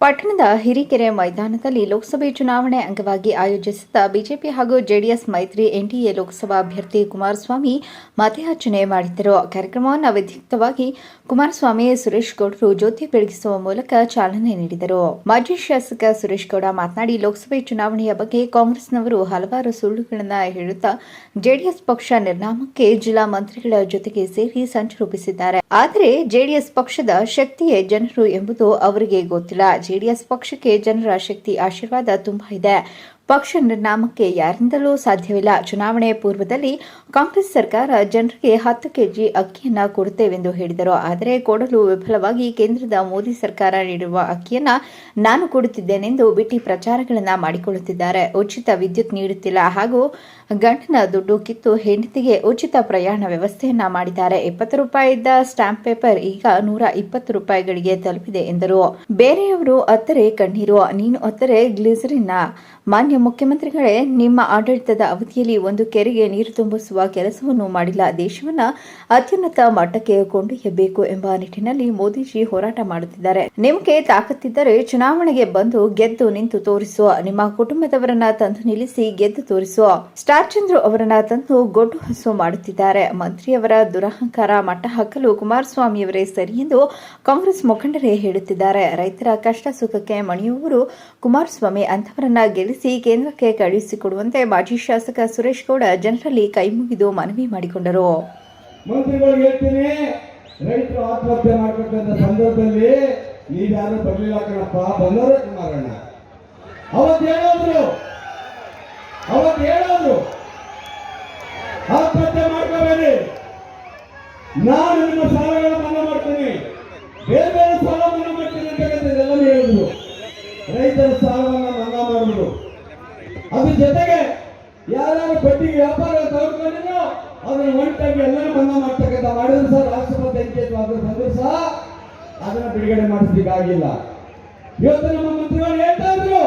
ಪಟ್ಟಣದ ಹಿರಿಕೆರೆ ಮೈದಾನದಲ್ಲಿ ಲೋಕಸಭೆ ಚುನಾವಣೆ ಅಂಗವಾಗಿ ಆಯೋಜಿಸಿದ್ದ ಬಿಜೆಪಿ ಹಾಗೂ ಜೆಡಿಎಸ್ ಮೈತ್ರಿ ಎನ್ಡಿಎ ಲೋಕಸಭಾ ಅಭ್ಯರ್ಥಿ ಕುಮಾರಸ್ವಾಮಿ ಮತಯಾಚನೆ ಮಾಡಿದ್ದರು. ಕಾರ್ಯಕ್ರಮವನ್ನು ವಿಧಿಕ್ತವಾಗಿ ಕುಮಾರಸ್ವಾಮಿ, ಸುರೇಶ್ ಗೌಡರು ಜ್ಯೋತಿ ಬೆಳಗಿಸುವ ಮೂಲಕ ಚಾಲನೆ ನೀಡಿದರು. ಮಾಜಿ ಶಾಸಕ ಸುರೇಶ್ ಗೌಡ ಮಾತನಾಡಿ, ಲೋಕಸಭೆ ಚುನಾವಣೆಯ ಬಗ್ಗೆ ಕಾಂಗ್ರೆಸ್ನವರು ಹಲವಾರು ಸುಳ್ಳುಗಳನ್ನು ಹೇಳುತ್ತಾ ಜೆಡಿಎಸ್ ಪಕ್ಷ ನಿರ್ನಾಮಕ್ಕೆ ಜಿಲ್ಲಾ ಮಂತ್ರಿಗಳ ಜೊತೆಗೆ ಸೇರಿ ಸಂಚು ರೂಪಿಸಿದ್ದಾರೆ. ಆದರೆ ಜೆಡಿಎಸ್ ಪಕ್ಷದ ಶಕ್ತಿಯೇ ಜನರು ಎಂಬುದು ಅವರಿಗೆ ಗೊತ್ತಿಲ್ಲ. ಜೆಡಿಎಸ್ ಪಕ್ಷಕ್ಕೆ ಜನರ ಶಕ್ತಿ ಆಶೀರ್ವಾದ ತುಂಬಾ ಇದೆ. ಪಕ್ಷ ನಿರ್ನಾಮಕ್ಕೆ ಯಾರಿಂದಲೂ ಸಾಧ್ಯವಿಲ್ಲ. ಚುನಾವಣೆ ಪೂರ್ವದಲ್ಲಿ ಕಾಂಗ್ರೆಸ್ ಸರ್ಕಾರ ಜನರಿಗೆ ಹತ್ತು ಕೆಜಿ ಅಕ್ಕಿಯನ್ನ ಕೊಡುತ್ತೇವೆಂದು ಹೇಳಿದರು. ಆದರೆ ಕೊಡಲು ವಿಫಲವಾಗಿ ಕೇಂದ್ರದ ಮೋದಿ ಸರ್ಕಾರ ನೀಡಿರುವ ಅಕ್ಕಿಯನ್ನ ನಾನು ಕೊಡುತ್ತಿದ್ದೇನೆಂದು ಬಿಟ್ಟಿ ಪ್ರಚಾರಗಳನ್ನ ಮಾಡಿಕೊಳ್ಳುತ್ತಿದ್ದಾರೆ. ಉಚಿತ ವಿದ್ಯುತ್ ನೀಡುತ್ತಿಲ್ಲ. ಹಾಗೂ ಗಂಡನ ದುಡ್ಡು ಕಿತ್ತು ಹೆಂಡತಿಗೆ ಉಚಿತ ಪ್ರಯಾಣ ವ್ಯವಸ್ಥೆಯನ್ನ ಮಾಡಿದ್ದಾರೆ. ಇಪ್ಪತ್ತು ರೂಪಾಯಿ ಇದ್ದ ಸ್ಟಾಂಪ್ ಪೇಪರ್ ಈಗ ನೂರ ಇಪ್ಪತ್ತು ರೂಪಾಯಿಗಳಿಗೆ ತಲುಪಿದೆ ಎಂದರು. ಬೇರೆಯವರು ಅತ್ತರೆ ಕಣ್ಣೀರು, ನೀನು ಅತ್ತರೆ ಗ್ಲಿಸರಿನ್ನ ಮಾನ್ಯ ಮುಖ್ಯಮಂತ್ರಿಗಳೇ ನಿಮ್ಮ ಆಡಳಿತದ ಅವಧಿಯಲ್ಲಿ ಒಂದು ಕೆರೆಗೆ ನೀರು ತುಂಬಿಸುವ ಕೆಲಸವನ್ನು ಮಾಡಿಲ್ಲ. ದೇಶವನ್ನ ಅತ್ಯುನ್ನತ ಮಟ್ಟಕ್ಕೆ ಕೊಂಡೊಯ್ಯಬೇಕು ಎಂಬ ನಿಟ್ಟಿನಲ್ಲಿ ಮೋದಿಜಿ ಹೋರಾಟ ಮಾಡುತ್ತಿದ್ದಾರೆ. ನಿಮಗೆ ತಾಕತ್ತಿದ್ದರೆ ಚುನಾವಣೆಗೆ ಬಂದು ಗೆದ್ದು ನಿಂತು ತೋರಿಸುವ, ನಿಮ್ಮ ಕುಟುಂಬದವರನ್ನ ತಂದು ನಿಲ್ಲಿಸಿ ಗೆದ್ದು ತೋರಿಸುವ. ಸ್ಟಾರ್ ಚಂದ್ರು ಅವರನ್ನ ತಂದು ಗೊಡ್ಡು ಹಸು ಮಾಡುತ್ತಿದ್ದಾರೆ. ಮಂತ್ರಿಯವರ ದುರಹಂಕಾರ ಮಟ್ಟ ಹಾಕಲು ಕುಮಾರಸ್ವಾಮಿಯವರೇ ಸರಿ ಎಂದು ಕಾಂಗ್ರೆಸ್ ಮುಖಂಡರೇ ಹೇಳುತ್ತಿದ್ದಾರೆ. ರೈತರ ಕಷ್ಟ ಸುಖಕ್ಕೆ ಮಣಿಯುವವರು ಕುಮಾರಸ್ವಾಮಿ ಅಂತವರನ್ನ ಗೆಲ್ಲಿಸಿ ಕೇಂದ್ರಕ್ಕೆ ಕಳುಹಿಸಿಕೊಡುವಂತೆ ಮಾಜಿ ಶಾಸಕ ಸುರೇಶ್ ಗೌಡ ಜನರಲ್ಲಿ ಕೈಮುಗಿದು ಮನವಿ ಮಾಡಿಕೊಂಡರು. ಆತ್ಮಹತ್ಯೆ ಮಾಡ್ಕೋಬೇಡಿ. ನಾನು ನಿಮ್ಮ ಸಾಲಗಳ ಮನ್ನಾ ಮಾಡ್ತೀನಿ ಬೇರೆ ಬೇರೆ ಸಾಲ ಮನ್ನಾ ಮಾಡ್ತೀನಿ ಅಂತ ಎಲ್ಲರೂ ಹೇಳಿದ್ರು ರೈತರ ಸಾಲವನ್ನ ಮನ್ನಾ ಮಾಡಿದ್ರು ಅದ್ರ ಜೊತೆಗೆ ಬಡ್ಡಿಗೆ ವ್ಯಾಪಾರ ತಗೊಂಡ್ರೆ ಅದನ್ನ ಒಂಟಾಗಿ ಎಲ್ಲರೂ ಮನ್ನಾ ಮಾಡ್ತಕ್ಕಂಥ ಮಾಡಿದ್ರು ಸರ್, ರಾಷ್ಟ್ರಪತಿ ಅಂಕಿತವಾದ್ರು ಬಂದ್ರು ಸಹ ಅದನ್ನ ಬಿಡುಗಡೆ ಮಾಡಿಸ್ಲಿಕ್ಕಾಗಿಲ್ಲ ಇವತ್ತು ನಮ್ಮ ಮಂತ್ರಿಗಳು ಹೇಳ್ತಾ ಇದ್ರು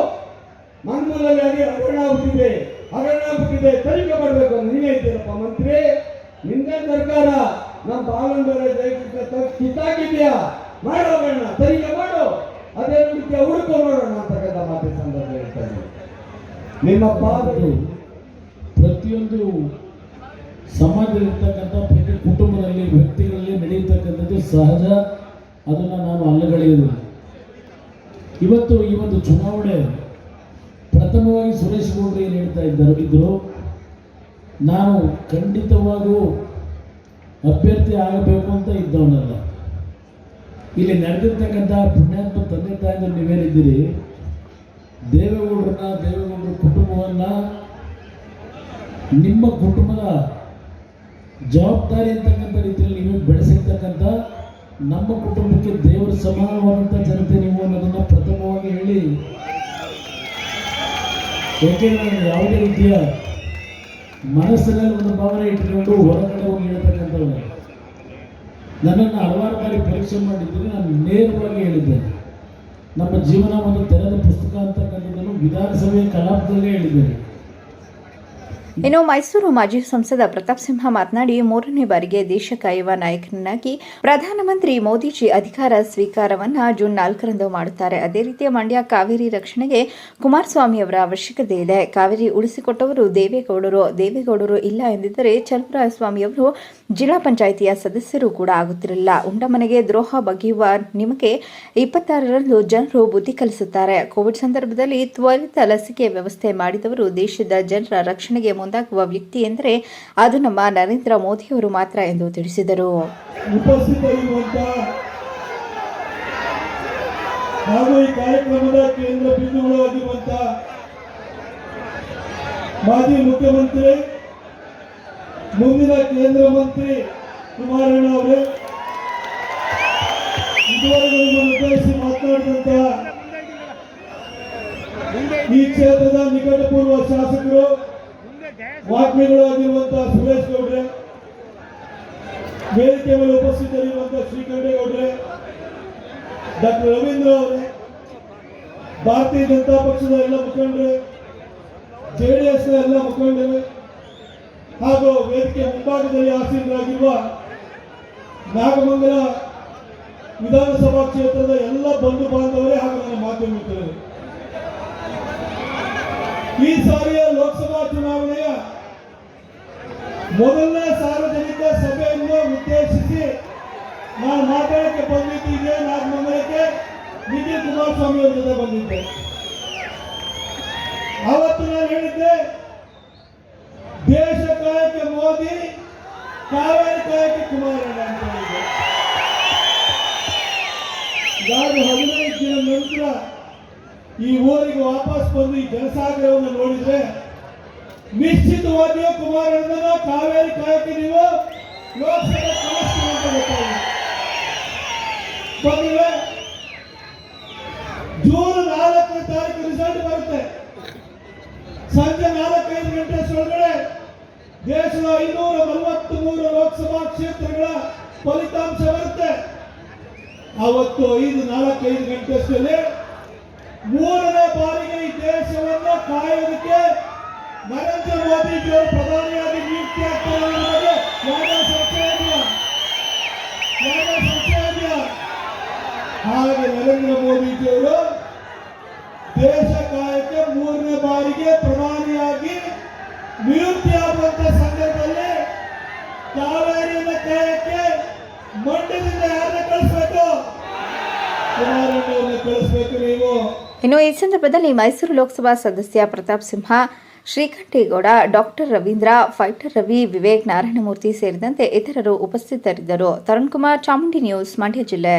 ಮನ್ಮೂಲಲ್ಲಿ ಅದೇ ಹಗರಣ ಆಗುತ್ತಿದೆ ಹಗರಣ ಆಗುತ್ತಿದೆ ತನಿಖೆ ಮಾಡಬೇಕು ಅಂತ ನೀವೇ ಹೇಳ್ತೀರಪ್ಪ ಮಂತ್ರಿ. ನಿನ್ನೆ ಸರ್ಕಾರ ನಮ್ಮ ಬಾಲಂದರ ಕಿತ್ತಾಕಿದ್ಯಾ ಮಾಡೋಣ ತನಿಖೆ ಮಾಡು. ಅದೇ ರೀತಿ ಹುಡುಕೋ ನೋಡೋಣ ಅಂತಕ್ಕಂಥ ಮಾತಿನ ಸಂದರ್ಭ ಹೇಳ್ತಾ ನಿಮ್ಮ ಪಾದಗಳು ಪ್ರತಿಯೊಂದು ಸಮಾಜದಲ್ಲಿರ್ತಕ್ಕಂಥ ಪ್ರತಿ ಕುಟುಂಬದಲ್ಲಿ, ವ್ಯಕ್ತಿಗಳಲ್ಲಿ ನಡೆಯತಕ್ಕಂಥದ್ದು ಸಹಜ. ಅದನ್ನು ನಾನು ಅಲ್ಲಗಳೆಯುವುದಿಲ್ಲ ಇವತ್ತು ಈ ಒಂದು ಚುನಾವಣೆ ಪ್ರಥಮವಾಗಿ ಸುರೇಶ್ ಗೌಡ್ರು ಏನು ಹೇಳ್ತಾ ಇದ್ದರು ಇದ್ದರು ನಾನು ಖಂಡಿತವಾಗೂ ಅಭ್ಯರ್ಥಿ ಆಗಬೇಕು ಅಂತ ಇದ್ದವನಲ್ಲ. ಇಲ್ಲಿ ನಡೆದಿರ್ತಕ್ಕಂಥ ಪುಣ್ಯಾತ್ಮ ತಂದೆ ತಾಯಿಗಳು ನೀವೇನಿದ್ದೀರಿ, ದೇವೇಗೌಡರನ್ನ, ದೇವೇಗೌಡರ ಕುಟುಂಬವನ್ನ ನಿಮ್ಮ ಕುಟುಂಬದ ಜವಾಬ್ದಾರಿ ಅಂತಕ್ಕಂಥ ರೀತಿಯಲ್ಲಿ ನೀವು ಬೆಳೆಸಿರ್ತಕ್ಕಂಥ ನಮ್ಮ ಕುಟುಂಬಕ್ಕೆ ದೇವರ ಸಮಾನವಾದಂಥ ಜನತೆ ನೀವು ಅನ್ನೋದನ್ನು ಪ್ರಥಮವಾಗಿ ಹೇಳಿ. ಏಕೆಂದರೆ ಯಾವುದೇ ರೀತಿಯ ಮನಸ್ಸಿನಲ್ಲಿ ಒಂದು ಭಾವನೆ ಇಟ್ಟುಕೊಂಡು ಹೊರಗಡೆ ಹೋಗಿ ಹೇಳ್ತಕ್ಕಂಥವ್ರು. ನನ್ನನ್ನು ಹಲವಾರು ಬಾರಿ ಪರೀಕ್ಷೆ ಮಾಡಿದ್ದೀನಿ ನಾನು ನೇರವಾಗಿ ಹೇಳಿದ್ದೇನೆ. ನಮ್ಮ ಜೀವನ ಒಂದು ತೆರೆದ ಪುಸ್ತಕ ಅಂತಕ್ಕಂಥದ್ದನ್ನು ವಿಧಾನಸಭೆಯ ಕಲಾಪದಲ್ಲೇ ಹೇಳಿದ್ದೇನೆ. ಇನ್ನು ಮೈಸೂರು ಮಾಜಿ ಸಂಸದ ಪ್ರತಾಪ್ ಸಿಂಹ ಮಾತನಾಡಿ, ಮೂರನೇ ಬಾರಿಗೆ ದೇಶ ಕಾಯುವ ನಾಯಕನನ್ನಾಗಿ ಪ್ರಧಾನಮಂತ್ರಿ ಮೋದಿಜಿ ಅಧಿಕಾರ ಸ್ವೀಕಾರವನ್ನ ಜೂನ್ ನಾಲ್ಕರಂದು ಮಾಡುತ್ತಾರೆ. ಅದೇ ರೀತಿಯ ಮಂಡ್ಯ ಕಾವೇರಿ ರಕ್ಷಣೆಗೆ ಕುಮಾರಸ್ವಾಮಿ ಅವರ ಅವಶ್ಯಕತೆ ಇದೆ. ಕಾವೇರಿ ಉಳಿಸಿಕೊಟ್ಟವರು ದೇವೇಗೌಡರು. ದೇವೇಗೌಡರು ಇಲ್ಲ ಎಂದಿದ್ದರೆ ಚಲುವರಾಯಸ್ವಾಮಿ ಅವರು ಜಿಲ್ಲಾ ಪಂಚಾಯಿತಿಯ ಸದಸ್ಯರು ಕೂಡ ಆಗುತ್ತಿರಲಿಲ್ಲ. ಉಂಡಮನೆಗೆ ದ್ರೋಹ ಬಗೆಯುವ ನಿಮಗೆ ಇಪ್ಪತ್ತಾರರಂದು ಜನರು ಬುದ್ಧಿ ಕಲಿಸುತ್ತಾರೆ. ಕೋವಿಡ್ ಸಂದರ್ಭದಲ್ಲಿ ತ್ವರಿತ ಲಸಿಕೆ ವ್ಯವಸ್ಥೆ ಮಾಡಿದವರು ದೇಶದ ಜನರ ರಕ್ಷಣೆಗೆ ಮುಂದಾಗುವ ವ್ಯಕ್ತಿ ಎಂದರೆ ಅದು ನಮ್ಮ ನರೇಂದ್ರ ಮೋದಿಯವರು ಮಾತ್ರ ಎಂದು ತಿಳಿಸಿದರು. ಹಾಗೂ ಈ ಕಾರ್ಯಕ್ರಮದ ಮಾಜಿ ಮುಖ್ಯಮಂತ್ರಿ, ಮುಂದಿನ ಕೇಂದ್ರ ಮಂತ್ರಿ ಕುಮಾರಣ್ಣ ಅವರೇ, ಇದುವರೆಗೂ ಉದ್ದೇಶಿಸಿ ಮಾತನಾಡಿದಂತ ಈ ಕ್ಷೇತ್ರದ ನಿಕಟಪೂರ್ವ ಶಾಸಕರು ವಾಗ್ಮಿಗಳು ಆಗಿರುವಂತಹ ಸುರೇಶ್ ಗೌಡ್ರೆ, ವೇದಿಕೆ ಮೇಲೆ ಉಪಸ್ಥಿತರಿರುವಂತಹ ಶ್ರೀಕಂಠೇಗೌಡ್ರೆ ಡಾಕ್ಟರ್ ರವೀಂದ್ರ ಅವರೇ, ಭಾರತೀಯ ಜನತಾ ಪಕ್ಷದ ಎಲ್ಲ ಮುಖಂಡರೇ ಜೆಡಿಎಸ್ ಎಲ್ಲ ಮುಖಂಡರು, ಹಾಗೂ ವೇದಿಕೆ ಮುಂಭಾಗದಲ್ಲಿ ಆಸೀನರಾಗಿರುವ ನಾಗಮಂಗಲ ವಿಧಾನಸಭಾ ಕ್ಷೇತ್ರದ ಎಲ್ಲ ಬಂಧು ಬಾಂಧವರೇ ಹಾಗೂ ನನ್ನ ಮಾಧ್ಯಮ ಈ ಸಾರಿಯ ಚುನಾವಣೆಯ ಮೊದಲನೇ ಸಾರ್ವಜನಿಕ ಸಭೆಯನ್ನು ಉದ್ದೇಶಿಸಿ ನಾನು ಮಾತಾಡಕ್ಕೆ ಬಂದಿದ್ದೆ ಮಂದಿರಕ್ಕೆ ನಿಖಿಲ್ ಕುಮಾರಸ್ವಾಮಿ ಅವರ ಜೊತೆ ಬಂದಿದ್ದೆ. ಅವತ್ತು ನಾನು ಹೇಳಿದ್ದೆ, ದೇಶ ಕಾಯಕ್ಕೆ ಮೋದಿ, ಕಾವೇರಿ ಕಾಯಕ್ಕೆ ಕುಮಾರಣ್ಣ ಅಂತ ಹೇಳಿದ್ದೆ. ನಾನು ಹದಿನೈದು ದಿನ ನಂತರ ಈ ಊರಿಗೆ ವಾಪಸ್ ಬಂದು ಈ ಜನಸಾಗರವನ್ನು ನೋಡಿದ್ರೆ ನಿಶ್ಚಿತವಾಗಿಯೂ ಕುಮಾರಣ್ಣನ ಕಾವೇರಿ ಕಾಯಕ್ಕೆ ನೀವು ಲೋಕಸಭೆ ಜೂನ್ ನಾಲ್ಕನೇ ತಾರೀಕು ರಿಸಲ್ಟ್ ಬರುತ್ತೆ. ಸಂಜೆ ನಾಲ್ಕೈದು ಗಂಟೆ ಅಷ್ಟರೊಳಗಡೆ ದೇಶದ ಐನೂರ ನಲವತ್ತ್ ಮೂರು ಲೋಕಸಭಾ ಕ್ಷೇತ್ರಗಳ ಫಲಿತಾಂಶ ಬರುತ್ತೆ. ಅವತ್ತು ಐದು ನಾಲ್ಕೈದು ಗಂಟೆ ಅಷ್ಟರಲ್ಲಿ ಮೂರನೇ ಬಾರಿಗೆ ಈ ದೇಶವನ್ನ ಕಾಯೋದಕ್ಕೆ ನರೇಂದ್ರ ಮೋದಿಜಿ ಅವರು ಪ್ರಧಾನಿಯಾಗಿ ನಿಯುಕ್ತಿ ಆಗ್ತಾರೆ ಅನ್ನೋದು ಯಾವುದೇ ಸಂಶಯ ಹಾಗೆ ನರೇಂದ್ರ ಮೋದಿಜಿ ಅವರು ದೇಶ ಕಾಯಕ್ಕೆ ಮೂರನೇ ಬಾರಿಗೆ ಪ್ರಧಾನಿಯಾಗಿ ನಿಯುಕ್ತಿ ಆಗುವಂತ ಸಂದರ್ಭದಲ್ಲಿ ಕಾವೇರಿಯ ಕಾಯಕ್ಕೆ ಮಂಡ್ಯದಿಂದ ಯಾರನ್ನ ಕಳಿಸ್ಬೇಕು? ಕುಮಾರಣ್ಣವ್ರನ್ನ ಕಳಿಸ್ಬೇಕು ನೀವು. ಇನ್ನು ಈ ಸಂದರ್ಭದಲ್ಲಿ ಮೈಸೂರು ಲೋಕಸಭಾ ಸದಸ್ಯ ಪ್ರತಾಪ್ ಸಿಂಹ ಶ್ರೀಕಂಠೇಗೌಡ, ಡಾಕ್ಟರ್ ರವೀಂದ್ರ, ಫೈಟರ್ ರವಿ ವಿವೇಕ್ ನಾರಾಯಣಮೂರ್ತಿ ಸೇರಿದಂತೆ ಇತರರು ಉಪಸ್ಥಿತರಿದ್ದರು. ತರುಣ್ ಕುಮಾರ್ ಚಾಮುಂಡಿ ನ್ಯೂಸ್, ಮಂಡ್ಯ ಜಿಲ್ಲೆ.